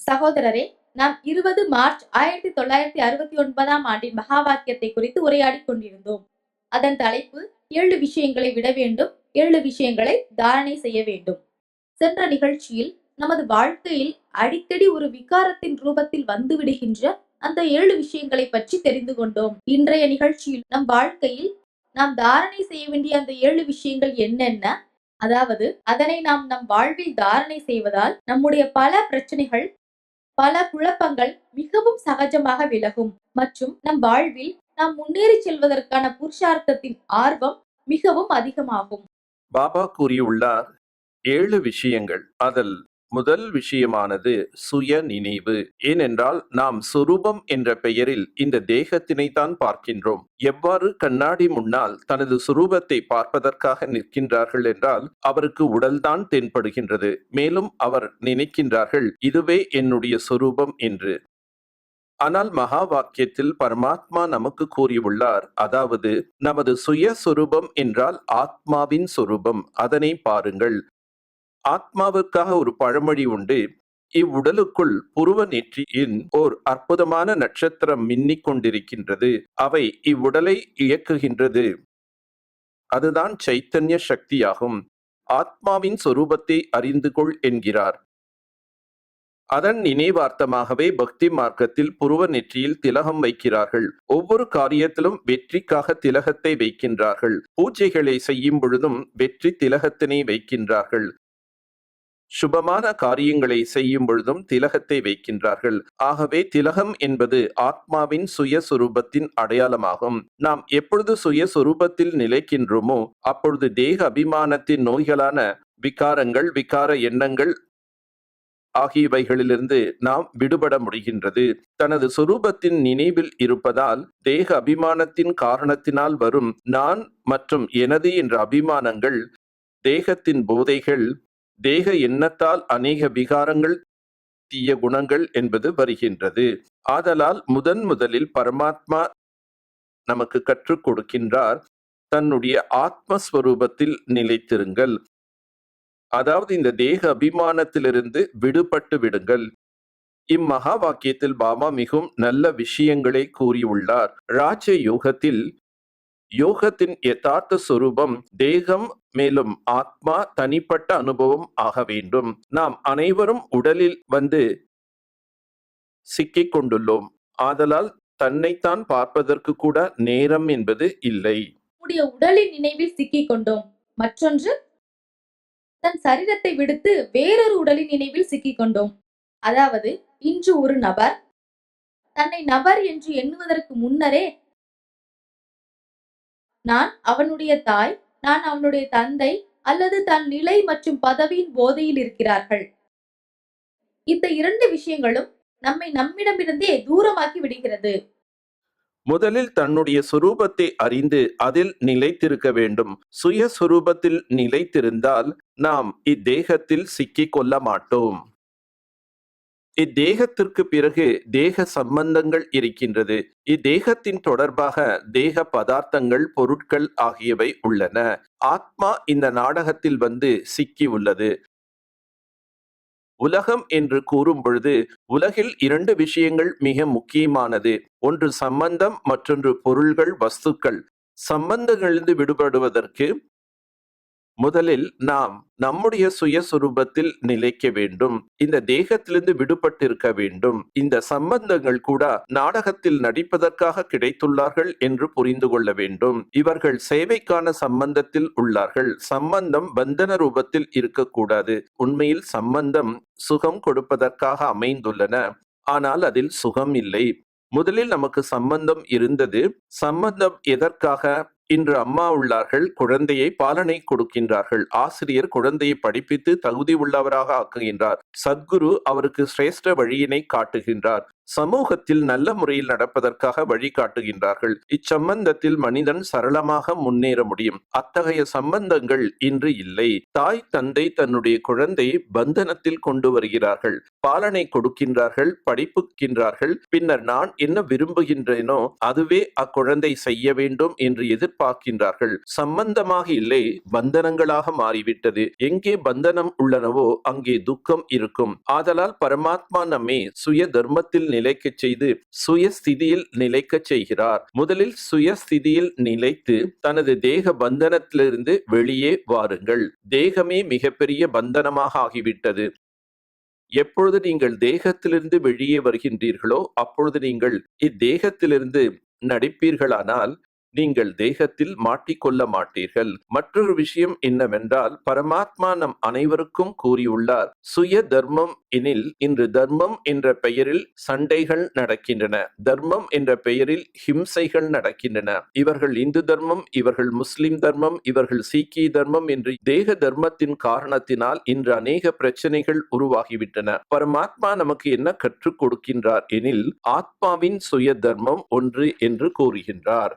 சகோதரரே நாம் இருபது மார்ச் ஆயிரத்தி தொள்ளாயிரத்தி அறுபத்தி ஒன்பதாம் ஆண்டின் மகா வாக்கியத்தை குறித்து உரையாடிக் கொண்டிருந்தோம். அதன் தலைப்பு ஏழு விஷயங்களை விட வேண்டும் ஏழு விஷயங்களை தாரணை செய்ய வேண்டும். சென்ற நிகழ்ச்சியில் நமது வாழ்க்கையில் அடிக்கடி ஒரு விகாரத்தின் ரூபத்தில் வந்து விடுகின்ற அந்த ஏழு விஷயங்களை பற்றி தெரிந்து கொண்டோம். இன்றைய நிகழ்ச்சியில் நம் வாழ்க்கையில் நாம் தாரணை செய்ய வேண்டிய அந்த ஏழு விஷயங்கள் என்னென்ன? அதாவது அதனை நாம் நம் வாழ்வில் தாரணை செய்வதால் நம்முடைய பல பிரச்சனைகள் பல குழப்பங்கள் மிகவும் சகஜமாக விலகும். மற்றும் நம் வாழ்வில் நாம் முன்னேறி செல்வதற்கான புருஷார்த்தத்தின் ஆர்வம் மிகவும் அதிகமாகும். பாபா கூறியுள்ளார் ஏழு விஷயங்கள். அதில் முதல் விஷயமானது சுய நினைவு. ஏனென்றால் நாம் சுரூபம் என்ற பெயரில் இந்த தேகத்தினை தான் பார்க்கின்றோம். எவ்வாறு கண்ணாடி முன்னால் தனது சுரூபத்தை பார்ப்பதற்காக நிற்கின்றார்கள் என்றால் அவருக்கு உடல்தான் தென்படுகின்றது. மேலும் அவர் நினைக்கின்றார்கள் இதுவே என்னுடைய சுரூபம் என்று. ஆனால் மகா வாக்கியத்தில் பரமாத்மா நமக்கு கூறியுள்ளார் அதாவது நமது சுய சொரூபம் என்றால் ஆத்மாவின் சொரூபம். அதனை பாருங்கள். ஆத்மாவுக்காக ஒரு பழமொழி உண்டு. இவ்வுடலுக்குள் புருவ நெற்றியின் ஓர் அற்புதமான நட்சத்திரம் மின்னிக் கொண்டிருக்கின்றது. அவை இவ்வுடலை இயக்குகின்றது. அதுதான் சைத்தன்ய சக்தியாகும். ஆத்மாவின் சொரூபத்தை அறிந்து கொள் என்கிறார். அதன் நினைவார்த்தமாகவே பக்தி மார்க்கத்தில் புருவ நெற்றியில் திலகம் வைக்கிறார்கள். ஒவ்வொரு காரியத்திலும் வெற்றிக்காக திலகத்தை வைக்கின்றார்கள். பூஜைகளை செய்யும் பொழுதும் வெற்றி திலகத்தினை வைக்கின்றார்கள். சுபமான காரியங்களை செய்யும் பொழுதும் திலகத்தை வைக்கின்றார்கள். ஆகவே திலகம் என்பது ஆத்மாவின் சுயசுரூபத்தின் அடையாளமாகும். நாம் எப்பொழுது சுயசுரூபத்தில் நிலைக்கின்றோமோ அப்பொழுது தேக அபிமானத்தின் நோய்களான விகாரங்கள் விகார எண்ணங்கள் ஆகியவைகளிலிருந்து நாம் விடுபட முடிகின்றது. தனது சுரூபத்தின் நினைவில் இருப்பதால் தேக அபிமானத்தின் காரணத்தினால் வரும் நான் மற்றும் எனது என்ற அபிமானங்கள் தேகத்தின் போதைகள் தேக எண்ணத்தால் அநேக விகாரங்கள் தீய குணங்கள் என்பது வருகின்றது. ஆதலால் முதன் முதலில் பரமாத்மா நமக்கு கற்றுக் கொடுக்கின்றார். தன்னுடைய ஆத்மஸ்வரூபத்தில் நிலைத்திருங்கள். அதாவது இந்த தேக அபிமானத்திலிருந்து விடுபட்டு விடுங்கள். இம்மகா வாக்கியத்தில் பாபா மிகவும் நல்ல விஷயங்களை கூறியுள்ளார். ராஜ யோகத்தில் யோகத்தின் யதார்த்த சுரூபம் தேகம் மேலும் ஆத்மா தனிப்பட்ட அனுபவம் ஆக வேண்டும். நாம் அனைவரும் உடலில் வந்து சிக்கிக் கொண்டுள்ளோம். ஆதலால் தன்னைத்தான் பார்ப்பதற்கு கூட நேரம் என்பது இல்லை. நம்முடைய உடலின் நினைவில் சிக்கிக் கொண்டோம். மற்றொன்று தன் சரீரத்தை விடுத்து வேறொரு உடலின் நினைவில் சிக்கிக் கொண்டோம். அதாவது இன்று ஒரு நபர் தன்னை நபர் என்று எண்ணுவதற்கு முன்னரே நான் அவனுடைய தாய் நான் அவனுடைய தந்தை அல்லது தன் நிலை மற்றும் பதவியின் போதையில் இருக்கிறார்கள். இந்த இரண்டு விஷயங்களும் நம்மை நம்மிடமிருந்தே தூரமாக்கி விடுகிறது. முதலில் தன்னுடைய சுரூபத்தை அறிந்து அதில் நிலைத்திருக்க வேண்டும். சுய சுரூபத்தில் நிலைத்திருந்தால் நாம் இத்தேகத்தில் சிக்கிக் கொள்ள மாட்டோம். இத்தேகத்திற்கு பிறகு தேக சம்பந்தங்கள் இருக்கின்றது. இத்தேகத்தின் தொடர்பாக தேக பதார்த்தங்கள் பொருட்கள் ஆகியவை உள்ளன. ஆத்மா இந்த நாடகத்தில் வந்து சிக்கி உள்ளது. உலகம் என்று கூறும் பொழுது உலகில் இரண்டு விஷயங்கள் மிக முக்கியமானது. ஒன்று சம்பந்தம் மற்றொன்று பொருள்கள் வஸ்துக்கள். சம்பந்தங்களிலிருந்து விடுபடுவதற்கு முதலில் நாம் நம்முடைய சுயசுரூபத்தில் நிலைக்க வேண்டும். இந்த தேகத்திலிருந்து விடுபட்டிருக்க வேண்டும். இந்த சம்பந்தங்கள் கூட நாடகத்தில் நடிப்பதற்காக கிடைத்துள்ளார்கள் என்று புரிந்து கொள்ள வேண்டும். இவர்கள் சேவைக்கான சம்பந்தத்தில் உள்ளார்கள். சம்பந்தம் பந்தன ரூபத்தில் இருக்கக்கூடாது. உண்மையில் சம்பந்தம் சுகம் கொடுப்பதற்காக அமைந்துள்ளன. ஆனால் அதில் சுகம் இல்லை. முதலில் நமக்கு சம்பந்தம் இருந்தது. சம்பந்தம் எதற்காக? இன்று அம்மா உள்ளார்கள் குழந்தையை பாலனை கொடுக்கின்றார்கள். ஆசிரியர் குழந்தையை படிப்பித்து தகுதி உள்ளவராக ஆக்குகின்றார். சத்குரு அவருக்கு சிரேஷ்ட வழியினை காட்டுகின்றார். சமூகத்தில் நல்ல முறையில் நடப்பதற்காக வழிகாட்டுகின்றார்கள். இச்சம்பந்தத்தில் மனிதன் சரளமாக முன்னேற முடியும். அத்தகைய சம்பந்தங்கள் இன்று இல்லை. தாய் தந்தை தன்னுடைய குழந்தை பந்தனத்தில் கொண்டு வருகிறார்கள். பாலனை கொடுக்கின்றார்கள் படிப்புக்கின்றார்கள். பின்னர் நான் என்ன விரும்புகின்றேனோ அதுவே அக்குழந்தை செய்ய வேண்டும் என்று எதிர்பார்க்கின்றார்கள். சம்பந்தமாக இல்லை பந்தனங்களாக மாறிவிட்டது. எங்கே பந்தனம் உள்ளனவோ அங்கே துக்கம் இருக்கும். ஆதலால் பரமாத்மா நம்மை சுய தர்மத்தில் நிலைக்க செய்து சுயஸ்திதியில் நிலைக்க செய்கிறார். முதலில் சுயஸ்திதியில் நிலைத்து தனது தேக பந்தனத்திலிருந்து வெளியே வாருங்கள். தேகமே மிகப்பெரிய பந்தனமாக ஆகிவிட்டது. எப்பொழுது நீங்கள் தேகத்திலிருந்து வெளியே வருகின்றீர்களோ அப்பொழுது நீங்கள் இத்தேகத்திலிருந்து நடிப்பீர்களானால் நீங்கள் தேகத்தில் மாட்டிக்கொள்ள மாட்டீர்கள். மற்றொரு விஷயம் என்னவென்றால் பரமாத்மா நம் அனைவருக்கும் கூறியுள்ளார் சுய தர்மம் எனில் இன்று தர்மம் என்ற பெயரில் சண்டைகள் நடக்கின்றன தர்மம் என்ற பெயரில் ஹிம்சைகள் நடக்கின்றன. இவர்கள் இந்து தர்மம் இவர்கள் முஸ்லிம் தர்மம் இவர்கள் சீக்கிய தர்மம் என்று தேக தர்மத்தின் காரணத்தினால் இன்று அநேக பிரச்சனைகள் உருவாகிவிட்டன. பரமாத்மா நமக்கு என்ன கற்றுக் கொடுக்கின்றார் எனில் ஆத்மாவின் சுய தர்மம் ஒன்று என்று கூறுகின்றார்.